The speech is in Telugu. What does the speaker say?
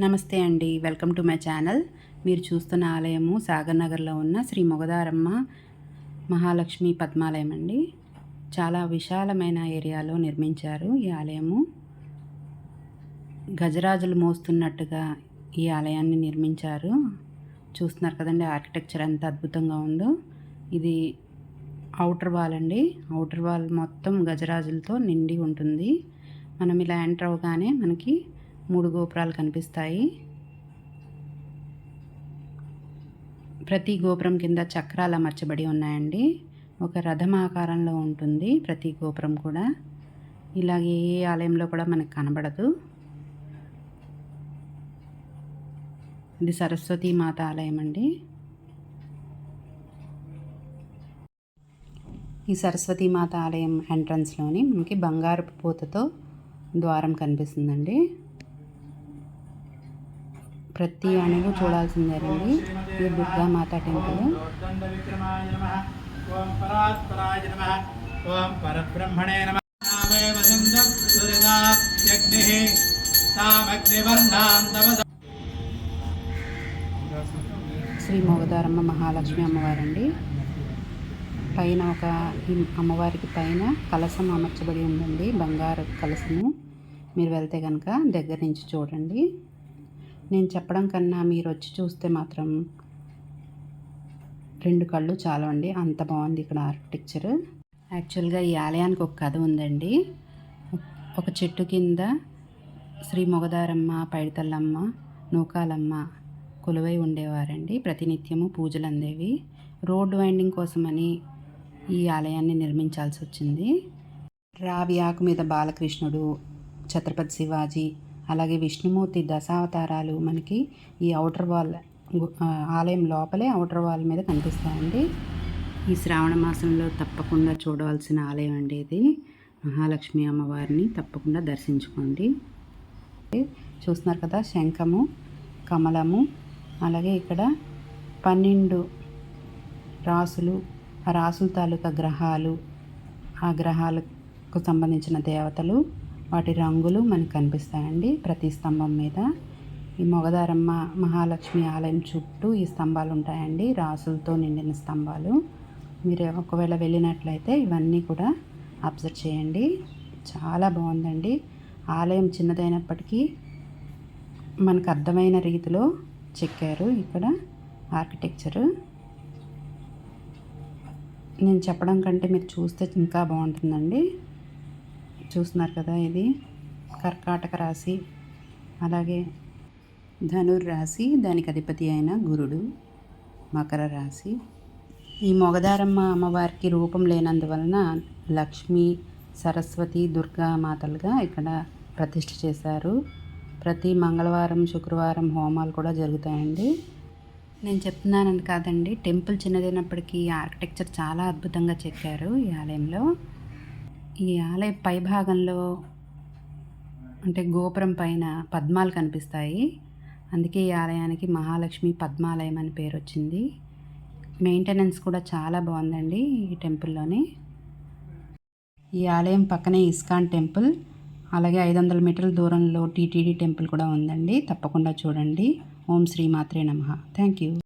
నమస్తే అండి. Welcome to my channel. మీరు చూస్తున్న ఆలయము సాగర్ నగర్లో ఉన్న శ్రీ మొగదారమ్మ మహాలక్ష్మి పద్మాలయం అండి. చాలా విశాలమైన ఏరియాలో నిర్మించారు ఈ ఆలయము. గజరాజులు మోస్తున్నట్టుగా ఈ ఆలయాన్ని నిర్మించారు. చూస్తున్నారు కదండి ఆర్కిటెక్చర్ ఎంత అద్భుతంగా ఉందో. ఇది అవుటర్ వాల్ అండి. అవుటర్ వాల్ మొత్తం గజరాజులతో నిండి ఉంటుంది. మనం ఇలా ఎంటర్ అవగానే మనకి మూడు గోపురాలు కనిపిస్తాయి. ప్రతి గోపురం కింద చక్రాలు అమర్చబడి ఉన్నాయండి. ఒక రథం ఆకారంలో ఉంటుంది ప్రతి గోపురం కూడా. ఇలాగే ఏ ఆలయంలో కూడా మనకు కనబడదు. ఇది సరస్వతి మాత ఆలయం అండి. ఈ సరస్వతి మాత ఆలయం ఎంట్రన్స్లోని మనకి బంగారు పూతతో ద్వారం కనిపిస్తుందండి. ప్రతి అణువు చూడాల్సిందేనండి. ఈ దుర్గామాత టెంపుల్. శ్రీ మోగదారమ్మ మహాలక్ష్మి అమ్మవారండి. పైన ఒక అమ్మవారికి పైన కలసం అమర్చబడి ఉందండి. బంగారు కలసము మీరు వెళ్తే కనుక దగ్గర నుంచి చూడండి. నేను చెప్పడం కన్నా మీరు వచ్చి చూస్తే మాత్రం రెండు కళ్ళు చాలండి. అంత బాగుంది ఇక్కడ ఆర్కిటెక్చర్ యాక్చువల్గా ఈ ఆలయానికి ఒక కథ ఉందండి. ఒక చెట్టు కింద శ్రీ మొగదారమ్మ పైడితల్లమ్మ నూకాలమ్మ కొలువై ఉండేవారండి. ప్రతినిత్యము పూజలు అందేవి. రోడ్డు వైండింగ్ కోసమని ఈ ఆలయాన్ని నిర్మించాల్సి వచ్చింది రావి ఆకు మీద బాలకృష్ణుడు ఛత్రపతి శివాజీ అలాగే విష్ణుమూర్తి దశావతారాలు మనకి ఈ అవుటర్ వాల్ ఆలయం లోపలే అవుటర్ వాల్ మీద కనిపిస్తాయండి. ఈ శ్రావణ మాసంలో తప్పకుండా చూడవలసిన ఆలయం అండి ఇది. మహాలక్ష్మి అమ్మవారిని తప్పకుండా దర్శించుకోండి. చూస్తున్నారు కదా శంఖము కమలము అలాగే ఇక్కడ పన్నెండు రాసులు ఆ రాసుల తాలూకా గ్రహాలు ఆ గ్రహాలకు సంబంధించిన దేవతలు వాటి రంగులు మనకు కనిపిస్తాయండి ప్రతి స్తంభం మీద. ఈ మొగదారమ్మ మహాలక్ష్మి ఆలయం చుట్టూ ఈ స్తంభాలు ఉంటాయండి. రాసులతో నిండిన స్తంభాలు. మీరు ఒకవేళ వెళ్ళినట్లయితే ఇవన్నీ కూడా అబ్జర్వ్ చేయండి. చాలా బాగుందండి. ఆలయం చిన్నదైనప్పటికీ మనకు అర్థమైన రీతిలో చెక్కారు ఇక్కడ ఆర్కిటెక్చరు. నేను చెప్పడం కంటే మీరు చూస్తే ఇంకా బాగుంటుందండి. చూస్తున్నారు కదా ఇది. కర్కాటక రాశి. అలాగే ధనుర్ రాశి దానికి అధిపతి అయిన గురుడు మకర రాశి. ఈ మొగదారమ్మ అమ్మవారికి రూపం లేనందువలన లక్ష్మి సరస్వతి దుర్గా మాతలుగా ఇక్కడ ప్రతిష్ఠ చేశారు. ప్రతి మంగళవారం శుక్రవారం హోమాలు కూడా జరుగుతాయండి. నేను చెప్తున్నానని కాదండి. టెంపుల్ చిన్నదైనప్పటికీ ఆర్కిటెక్చర్ చాలా అద్భుతంగా చెక్కారు ఈ ఆలయంలో. ఈ ఆలయ పై భాగంలో అంటే గోపురం పైన పద్మాలు కనిపిస్తాయి. అందుకే ఈ ఆలయానికి మహాలక్ష్మి పద్మాలయం అని పేరు వచ్చింది. మెయింటెనెన్స్ కూడా చాలా బాగుందండి ఈ టెంపుల్లోని ఈ ఆలయం పక్కనే ఇస్కాన్ టెంపుల్ అలాగే ఐదు వందల మీటర్ల దూరంలో టీటీడీ టెంపుల్ కూడా ఉందండి. తప్పకుండా చూడండి. ఓం శ్రీ మాత్రే నమ. Thank you